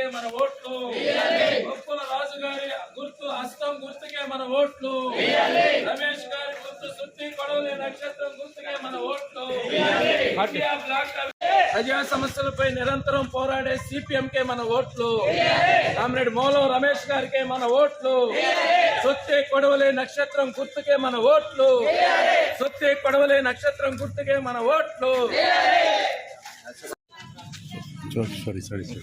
గుర్తుకే మన ఓట్లు. గొప్పల రాజు గారి గుర్తు హస్తం గుర్తుకే మన ఓట్లు. రమేష్ గారి గుర్తు సుత్తి కొడవలి నక్షత్రం గుర్తుకే మన ఓట్లు. ప్రజా సమస్యలపై నిరంతరం పోరాడే సిపిఎం కే మన ఓట్లు. కామ్రేడ్ మోలో రమేష్ గారికే మన ఓట్లు. సొత్తే కొడవలే నక్షత్రం గుర్తుకే మన ఓట్లు. సొత్తే కొడవలే నక్షత్రం గుర్తుకే మన ఓట్లు. Sorry sorry sorry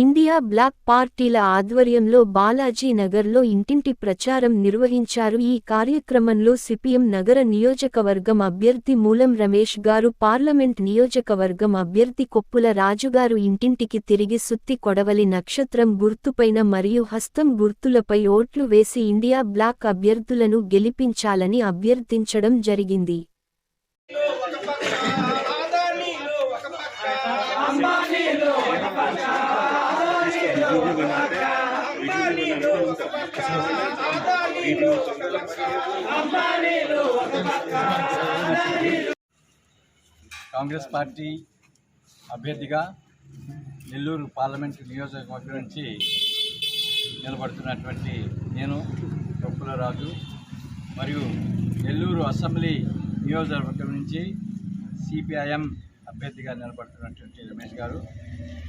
India bloc పార్టీల ఆధ్వర్యంలో బాలాజీ నగర్లో ఇంటింటి ప్రచారం నిర్వహించారు. ఈ కార్యక్రమంలో సిపిఎం నగర నియోజకవర్గం అభ్యర్థి మూలం రమేష్ గారు పార్లమెంట్ నియోజకవర్గం అభ్యర్థి కొప్పుల రాజుగారు ఇంటింటికి తిరిగి సుత్తి కొడవలి నక్షత్రం గుర్తుపైన మరియు హస్తం గుర్తులపై ఓట్లు వేసి ఇండియా బ్లాక్ అభ్యర్థులను గెలిపించాలని అభ్యర్థించడం జరిగింది. కాంగ్రెస్ పార్టీ అభ్యర్థిగా నెల్లూరు పార్లమెంట్ నియోజకవర్గం నుంచి నిలబడుతున్నటువంటి నేను డొక్కుల రాజు మరియు నెల్లూరు అసెంబ్లీ నియోజకవర్గం నుంచి సిపిఐఎం అభ్యర్థిగా నిలబడుతున్నటువంటి రమేష్ గారు.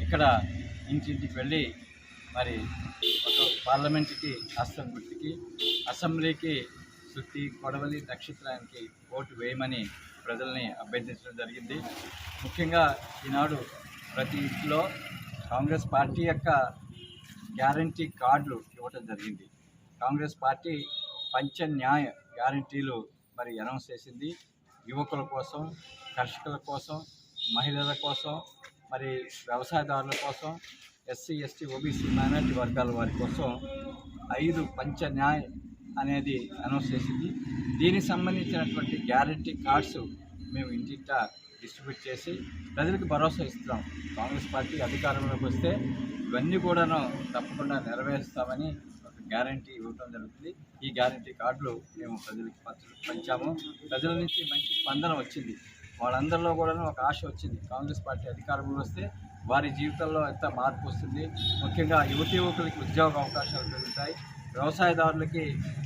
ఇక్కడ ఇంటింటికి వెళ్ళి మరి ఒక పార్లమెంటుకి హస్తం గుర్తుకి అసెంబ్లీకి శృతి కొడవలి నక్షత్రానికి ఓటు వేయమని ప్రజల్ని అభ్యర్థించడం జరిగింది. ముఖ్యంగా ఈనాడు ప్రతి ఇంట్లో కాంగ్రెస్ పార్టీ యొక్క గ్యారంటీ కార్డులు ఇవ్వటం జరిగింది. కాంగ్రెస్ పార్టీ పంచ న్యాయ గ్యారంటీలు మరి అనౌన్స్ చేసింది. యువకుల కోసం కర్షకుల కోసం మహిళల కోసం మరి వ్యవసాయదారుల కోసం ఎస్సీ ఎస్టీ ఓబీసీ మైనార్టీ వర్గాల వారి కోసం ఐదు పంచ న్యాయ్ అనేది అనౌన్స్ చేసింది. దీనికి సంబంధించినటువంటి గ్యారంటీ కార్డ్స్ మేము ఇంటింట డిస్ట్రిబ్యూట్ చేసి ప్రజలకు భరోసా ఇస్తున్నాం. కాంగ్రెస్ పార్టీ అధికారంలోకి వస్తే ఇవన్నీ కూడాను తప్పకుండా నెరవేరుస్తామని ఒక గ్యారంటీ ఇవ్వడం జరుగుతుంది. ఈ గ్యారంటీ కార్డులు మేము ప్రజలకు పంచాము. ప్రజల నుంచి మంచి స్పందన వచ్చింది. వాళ్ళందరిలో కూడాను ఒక ఆశ వచ్చింది. కాంగ్రెస్ పార్టీ అధికారంలో వస్తే వారి జీవితంలో ఎంత మార్పు వస్తుంది? ముఖ్యంగా యువతి యువకులకి ఉద్యోగ అవకాశాలు పెరుగుతాయి. వ్యవసాయదారులకి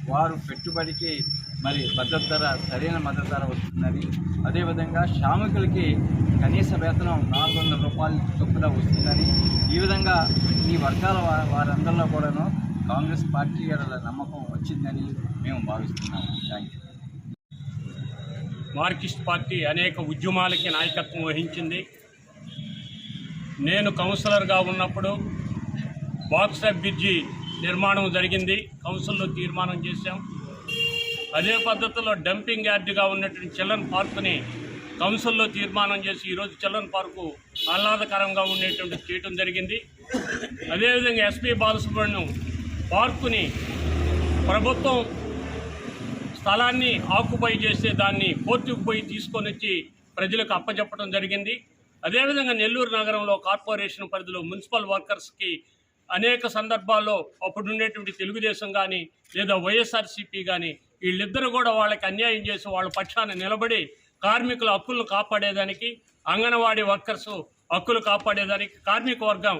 వారు పెట్టుబడికి మరి మద్దతు ధర సరైన మద్దతు ధర వస్తుందని. అదేవిధంగా శ్రామికులకి కనీస వేతనం నాలుగు వందల రూపాయలు చొప్పున వస్తుందని. ఈ విధంగా ఈ వర్గాల వారందరిలో కూడాను కాంగ్రెస్ పార్టీ ఎడల నమ్మకం వచ్చిందని మేము భావిస్తున్నాము. థ్యాంక్ యూ మార్కిస్ట్ పార్టీ అనేక ఉద్యమాలకి నాయకత్వం వహించింది. నేను కౌన్సిలర్గా ఉన్నప్పుడు బాక్సర్ బ్రిడ్జి నిర్మాణం జరిగింది. కౌన్సిల్లో తీర్మానం చేశాం. అదే పద్ధతిలో డంపింగ్ యార్డ్గా ఉన్నటువంటి చిల్డ్రన్ పార్కుని కౌన్సిల్లో తీర్మానం చేసి ఈరోజు చిల్డ్రన్ పార్కు ఆహ్లాదకరంగా ఉండేటువంటి చేయటం జరిగింది. అదేవిధంగా ఎస్పీ బాలసుబ్రహ్మణ్యం పార్కుని ప్రభుత్వం స్థలాన్ని ఆక్యుపై చేస్తే దాన్ని కోర్టుకు పోయి తీసుకొని వచ్చి ప్రజలకు అప్పచెప్పడం జరిగింది. అదేవిధంగా నెల్లూరు నగరంలో కార్పొరేషన్ పరిధిలో మున్సిపల్ వర్కర్స్కి అనేక సందర్భాల్లో అప్పుడు ఉండేటువంటి తెలుగుదేశం కానీ లేదా వైఎస్ఆర్సీపీ కానీ వీళ్ళిద్దరూ కూడా వాళ్ళకి అన్యాయం చేసి వాళ్ళ పక్షాన నిలబడి కార్మికుల హక్కులను కాపాడేదానికి అంగన్వాడీ వర్కర్స్ హక్కులు కాపాడేదానికి కార్మిక వర్గం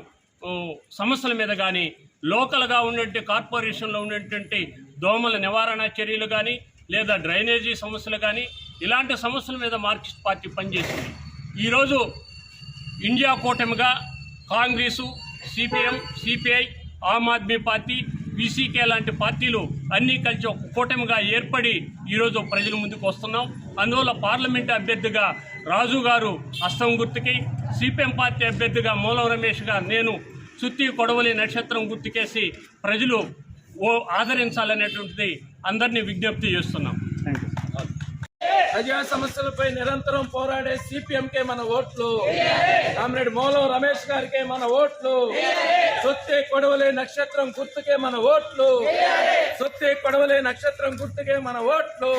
సమస్యల మీద కానీ లోకల్గా ఉన్నటువంటి కార్పొరేషన్లో ఉన్నటువంటి దోమల నివారణ చర్యలు కానీ లేదా డ్రైనేజీ సమస్యలు కానీ ఇలాంటి సమస్యల మీద మార్క్సిస్ట్ పార్టీ పనిచేసింది ఈరోజు ఇండియా కూటమిగా Congress CPM CPI Aam Aadmi Party BCK లాంటి పార్టీలు అన్నీ కలిసి ఒక కూటమిగా ఏర్పడి ఈరోజు ప్రజల ముందుకు వస్తున్నాం. అందువల్ల పార్లమెంట్ అభ్యర్థిగా రాజు గారు అస్తం గుర్తుకి సిపిఎం పార్టీ అభ్యర్థిగా మూలం రమేష్ గారు నేను సుత్తి కొడవలి నక్షత్రం గుర్తుకేసి ప్రజలు ఓ ఆదరించాలనేటువంటిది అందరినీ విజ్ఞప్తి చేస్తున్నాం. ప్రజా సమస్యలపై నిరంతరం పోరాడే సిపిఎం కే మన ఓట్లు. కామ్రేడ్ మోలో రమేష్ గారికే మన ఓట్లు. సొత్తే కొడవలే నక్షత్రం గుర్తుకే మన ఓట్లు. సొత్తే కొడవలే నక్షత్రం గుర్తుకే మన ఓట్లు.